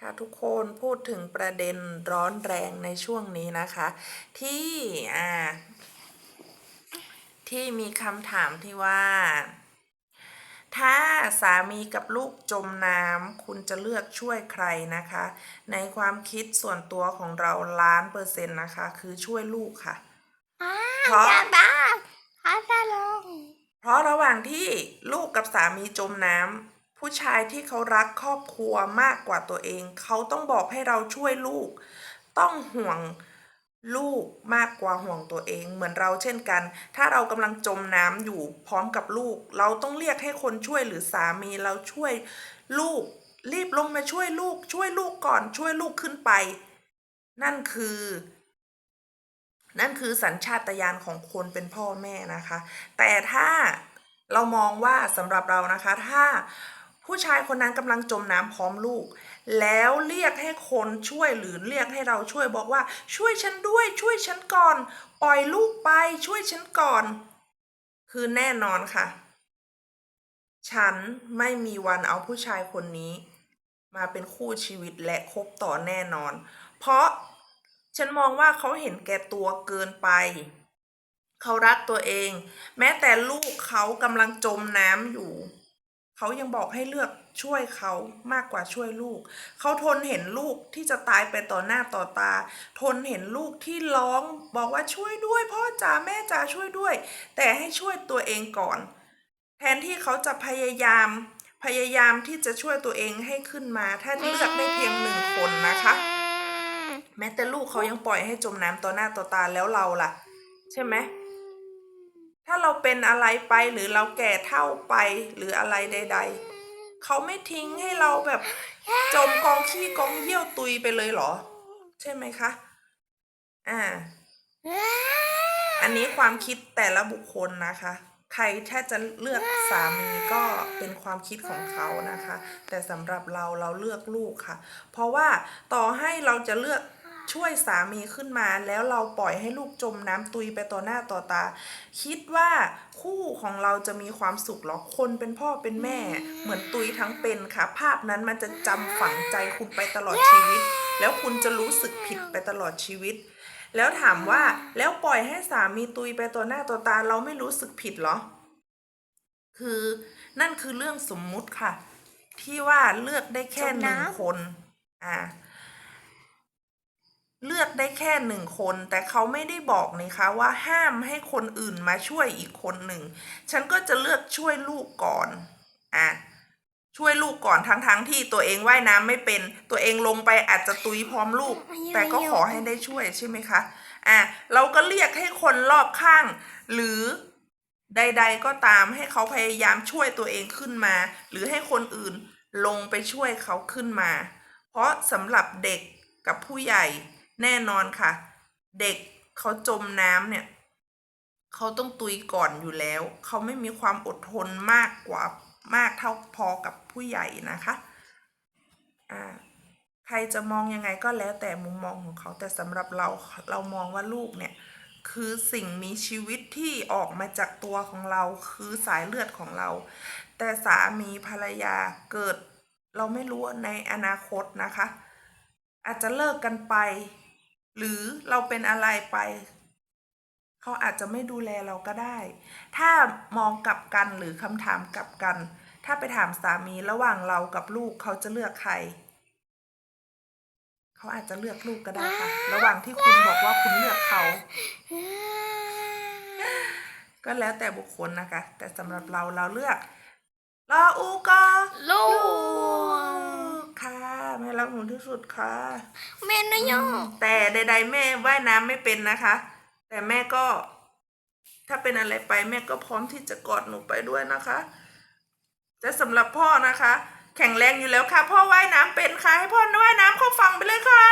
ค่ะทุกคนพูดถึงประเด็นร้อนแรงในช่วงนี้นะคะ ที่อ่าที่มีคำถามที่ว่า ถ้าสามีกับลูกจมน้ำคุณจะเลือกช่วยใครนะคะ ในความคิดส่วนตัวของเราล้านเปอร์เซ็นต์นะคะ คือช่วยลูกค่ะ เพราะอย่าบ้าพัทลงเพราะระหว่างที่ลูกกับสามีจมน้ำ ผู้ชายที่เขารักครอบครัวมากกว่าตัวเอง เขาต้องบอกให้เราช่วยลูก ต้องห่วงลูกมากกว่าห่วงตัวเอง เหมือนเราเช่นกัน ถ้าเรากำลังจมน้ำอยู่พร้อมกับลูก เราต้องเรียกให้คนช่วยหรือสามีเราช่วยลูก รีบลงมาช่วยลูก ช่วยลูกก่อนช่วยลูกขึ้นไป นั่นคือ นั่นคือสัญชาตญาณของคนเป็นพ่อแม่นะคะ แต่ถ้าเรามองว่าสำหรับเรานะคะ ถ้า ผู้ชายคนนั้นกำลังจมน้ำพร้อมลูก แล้วเรียกให้คนช่วยหรือเรียกให้เราช่วยบอกว่า ช่วยฉันด้วยช่วยฉันก่อน ปล่อยลูกไปช่วยฉันก่อน คือแน่นอนค่ะ ฉันไม่มีวันเอาผู้ชายคนนี้ มาเป็นคู่ชีวิตและคบต่อแน่นอน เพราะฉันมองว่าเขาเห็นแก่ตัวเกินไป เขารักตัวเอง แม้แต่ลูกเขากำลังจมน้ำอยู่ เขายังบอกให้เลือกช่วยเขามากกว่าช่วยลูก เขาทนเห็นลูกที่จะตายไปต่อหน้าต่อตา ทนเห็นลูกที่ร้องบอกว่าช่วยด้วยพ่อจ๋าแม่จ๋าช่วยด้วย แต่ให้ช่วยตัวเองก่อน แทนที่เขาจะพยายามพยายามที่จะช่วยตัวเองให้ขึ้นมา ถ้าเลือกได้เพียงหนึ่งคนนะคะ แม้แต่ลูกเขายังปล่อยให้จมน้ำต่อหน้าต่อตาแล้วเราล่ะ ใช่ไหม ถ้าเราเป็นอะไรไปหรือเราแก่เท่าไปหรืออะไรใด ๆ เขาไม่ทิ้งให้เราแบบจมกองขี้กองเยี่ยวตุยไปเลยเหรอ ใช่ไหมคะ อ่า อันนี้ความคิดแต่ละบุคคลนะคะ ใครถ้าจะเลือกสามีก็เป็นความคิดของเขานะคะ แต่สำหรับเราเราเลือกลูกค่ะ เพราะว่าต่อให้เราจะเลือก ช่วยสามีขึ้นมา แล้วเราปล่อยให้ลูกจมน้ำตุยไปต่อหน้าต่อตา คิดว่าคู่ของเราจะมีความสุขเหรอคนเป็นพ่อเป็นแม่ เหมือนตุยทั้งเป็นค่ะ ภาพนั้นมันจะจำฝังใจคุณไปตลอดชีวิต แล้วคุณจะรู้สึกผิดไปตลอดชีวิตแล้วถามว่าแล้วปล่อยให้สามีตุยไปต่อหน้าต่อตาเราไม่รู้สึกผิดเหรอ คือนั่นคือเรื่องสมมุติค่ะ ที่ว่าเลือกได้แค่หนึ่งคน อ่า เลือกได้แค่หนึ่งคน แต่เขาไม่ได้บอกนี่คะว่าห้ามให้คนอื่นมาช่วยอีกคนหนึ่ง ฉันก็จะเลือกช่วยลูกก่อนอะช่วยลูกก่อนทั้งๆทที่ตัวเองว่ายน้ำไม่เป็น ตัวเองลงไปอาจจะตุยพร้อมลูก แต่ก็ขอให้ได้ช่วยใช่ไหมคะอะเราก็เรียกให้คนรอบข้าง หรือใด ๆ ก็ตามให้เขาพยายามช่วยตัวเองขึ้นมา หรือให้คนอื่นลงไปช่วยเขาขึ้นมา เพราะสำหรับเด็กกับผู้ใหญ่ แน่นอนค่ะ เด็กเขาจมน้ำเนี่ยเขาต้องตุยก่อนอยู่แล้ว เขาไม่มีความอดทนมากกว่ามากเท่าพอกับผู้ใหญ่นะคะอ่าใครจะมองยังไงก็แล้วแต่มุมมองของเขา แต่สำหรับเราเรามองว่าลูกเนี่ย คือสิ่งมีชีวิตที่ออกมาจากตัวของเราคือสายเลือดของเรา แต่สามีภรรยาเกิด เราไม่รู้ในอนาคตนะคะ อาจจะเลิกกันไป หรือเราเป็นอะไรไปเขาอาจจะไม่ดูแลเราก็ได้ ถ้ามองกลับกันหรือคำถามกลับกัน ถ้าไปถามสามีระหว่างเรากับลูกเขาจะเลือกใครเขาอาจจะเลือกลูกก็ได้ค่ะ ระหว่างที่คุณบอกว่าคุณเลือกเขา ก็แล้วแต่บุคคลนะคะ แต่สำหรับเราเราเลือกรออูก็ลูกค่ะแม่รักหนูที่สุดค่ะแม่ นะโยแต่ใด ๆ แม่ว่ายน้ำไม่เป็นนะคะ แต่แม่ก็ ถ้าเป็นอะไรไปแม่ก็พร้อมที่จะกอดหนูไปด้วยนะคะแต่สำหรับพ่อนะคะ แข็งแรงอยู่แล้วค่ะ พ่อว่ายน้ำเป็นค่ะ ให้พ่อว่ายน้ำเข้าฝังไปเลยค่ะ